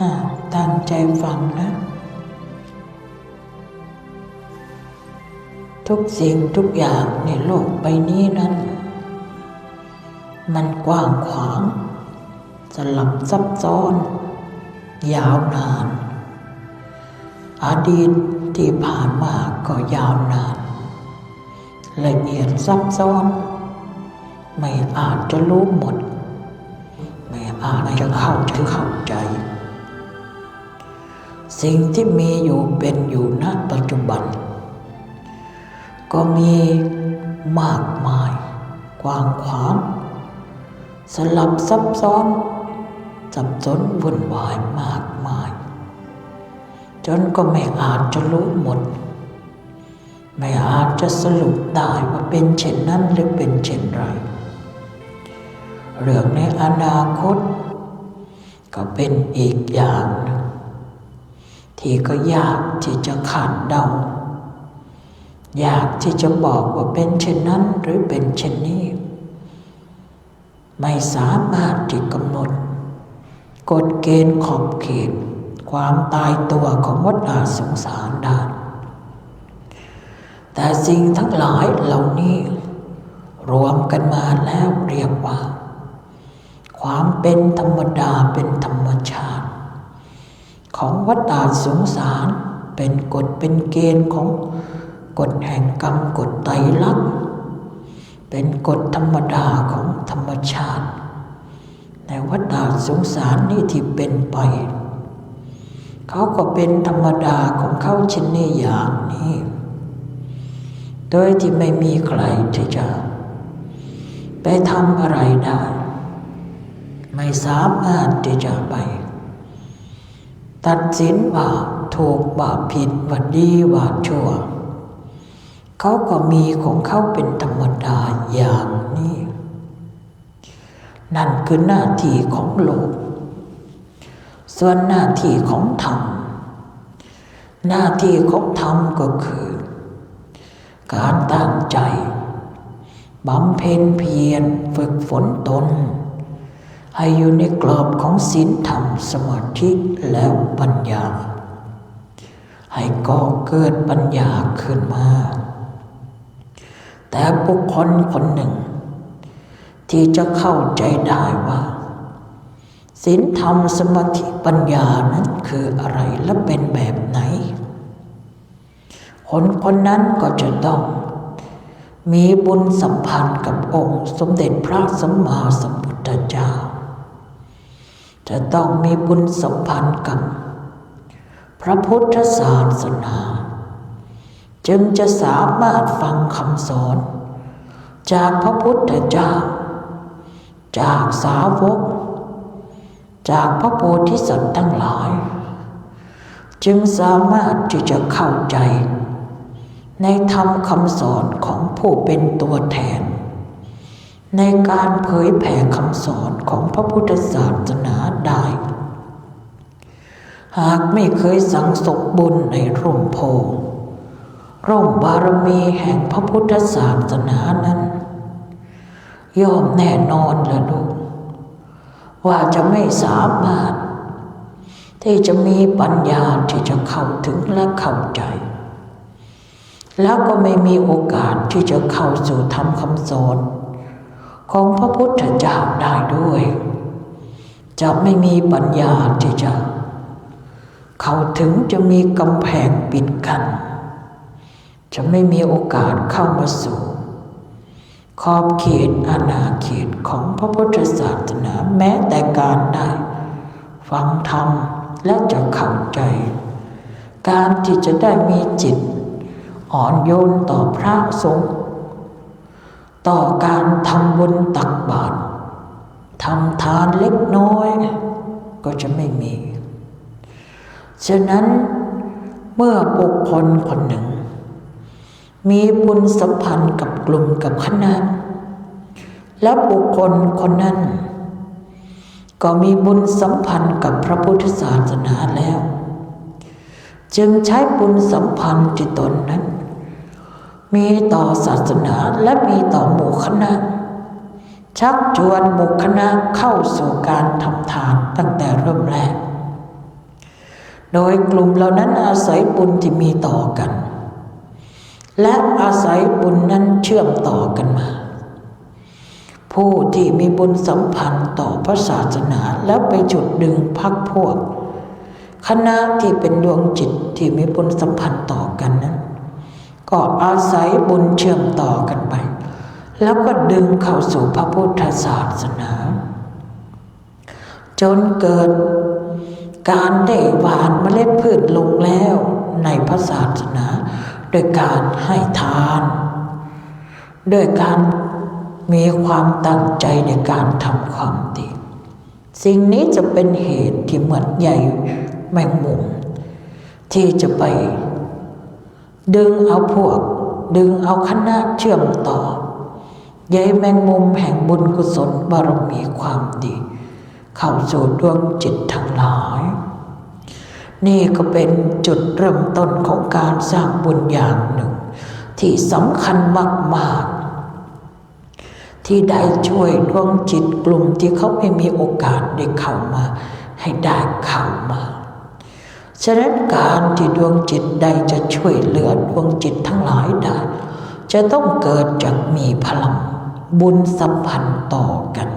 อ่าตั้งใจฟังนะ ทุกสิ่งทุกอย่างในโลกใบนี้นั้น มันกว้างขวาง สลับซับซ้อน ยาวนาน อดีตที่ผ่านมาก็ยาวนาน ละเอียดซับซ้อน ไม่อาจจะรู้หมด ไม่อาจจะเข้าถึงเข้าใจ สิ่งที่มีอยู่เป็นอยู่ณปัจจุบัน ก็มีมากมายกว้างขวาง สลับซับซ้อนสับสนวุ่นวายมากมาย จนก็ไม่อาจจะรู้หมด ไม่อาจจะสรุปได้ว่าเป็นเช่นนั้นหรือเป็นเช่นไร เรื่องในอนาคต ก็เป็นอีกอย่างหนึ่ง ที่ก็ยากที่จะคาดเดา ยากที่จะบอกว่าเป็นเช่นนั้นหรือเป็นเช่นนี้ ไม่สามารถที่กำหนด กฎเกณฑ์ขอบเขต ความตายตัวของวัฏาสงสารได้แต่สิ่งทั้งหลายเหล่านี้ รวมกันมาแล้วเรียกว่า ความเป็นธรรมดาเป็นธรรมชาติ ของวัฏฏาสงสาร เป็นกฎเป็นเกณฑ์ของกฎแห่งกรรมกฎไตรลักษณ์เป็นกฎธรรมดาของธรรมชาติ ในวัฏฏาสงสารนี่ที่เป็นไป เขาก็เป็นธรรมดาของเขาเช่นนี้อย่างนี้ โดยที่ไม่มีใครที่จะไปทำอะไรได้ ไม่สามารถที่จะไป ตัดสินว่าถูกว่าผิดว่าดีว่าชั่ว เขาก็มีของเขาเป็นธรรมดาอย่างนี้ นั่นคือหน้าที่ของโลก ส่วนหน้าที่ของธรรม หน้าที่ของธรรมก็คือ การตั้งใจบำเพ็ญเพียรฝึกฝนตน ให้อยู่ในกรอบของศีลธรรมสมาธิแล้วปัญญา ให้ก่อเกิดปัญญาขึ้นมา แต่บุคคลคนหนึ่ง ที่จะเข้าใจได้ว่าศีลธรรมสมาธิปัญญานั้นคืออะไรและเป็นแบบไหน คนคนนั้นก็จะต้อง มีบุญสัมพันธ์กับองค์ สมเด็จพระสัมมาสัมพุทธ จะต้องมีบุญสัมพันธ์กับ พระพุทธศาสนา จึงจะสามารถฟังคำสอน จากพระพุทธเจ้า จากสาวก จากพระโพธิสัตว์ทั้งหลาย จึงสามารถที่จะเข้าใจ ในธรรมคำสอนของผู้เป็นตัวแทนในการเผยแผ่คำสอนของพระพุทธศาสนา หากไม่เคยสังสมบุญในร่มโพร่มบารมีแห่งพระพุทธศาสนานั้น ย่อมแน่นอนละลูก ว่าจะไม่สามารถ ที่จะมีปัญญาที่จะเข้าถึงและเข้าใจ แล้วก็ไม่มีโอกาสที่จะเข้าสู่ธรรมคำสอนของพระพุทธเจ้าได้ด้วย จะไม่มีปัญญาที่จะ เขาถึงจะมีกำแพงปิดกัน จะไม่มีโอกาสเข้ามาสู่ขอบเขตอาณาเขตของพระพุทธศาสนาแม้แต่การได้ ฟังธรรมและจะเข้าใจ การที่จะได้มีจิต อ่อนโยนต่อพระสงฆ์ต่อการทำบุญตักบาตรทำทานเล็กน้อย ก็จะไม่มี ฉะนั้นเมื่อบุคคลคนหนึ่ง มีบุญสัมพันธ์กับกลุ่มกับคณะและบุคคลคนนั้น ก็มีบุญสัมพันธ์กับพระพุทธศาสนาแล้ว จึงใช้บุญสัมพันธ์ที่ตนนั้น มีต่อศาสนาและมีต่อหมู่คณะ ชักชวนหมู่คณะเข้าสู่การทำทานตั้งแต่เริ่มแรก โดยกลุ่มเหล่านั้นอาศัยบุญที่มีต่อกัน และอาศัยบุญนั้นเชื่อมต่อกันมา ผู้ที่มีบุญสัมพันธ์ต่อพระศาสนาแล้วไปจุดดึงพักพวก คณะที่เป็นดวงจิตที่มีบุญสัมพันธ์ต่อกันนั้น ก็อาศัยบุญเชื่อมต่อกันไป แล้วก็ดึงเข้าสู่พระพุทธศาสนา จนเกิด การได้หวานเมล็ดพืชลงแล้วในพระศาสนา โดยการให้ทาน โดยการมีความตั้งใจในการทำความดี สิ่งนี้จะเป็นเหตุที่เหมือนใหญ่แมงมุมที่จะไป ดึงเอาพวก ดึงเอาคณะเชื่อมต่อใยแมงมุมแห่งบุญกุศลบารมีความดี เข้าสู่ดวงจิตทั้งหลาย นี่ก็เป็นจุดเริ่มต้นของการสร้างบุญอย่างหนึ่ง ที่สำคัญมากๆ ที่ได้ช่วยดวงจิตกลุ่มที่เขาไม่มีโอกาสได้เข้ามา ให้ได้เข้ามาฉะนั้นการที่ดวงจิตใดจะช่วยเหลือดวงจิตทั้งหลายได้จะต้องเกิดจากมีพลังบุญสัมพันธ์ต่อกัน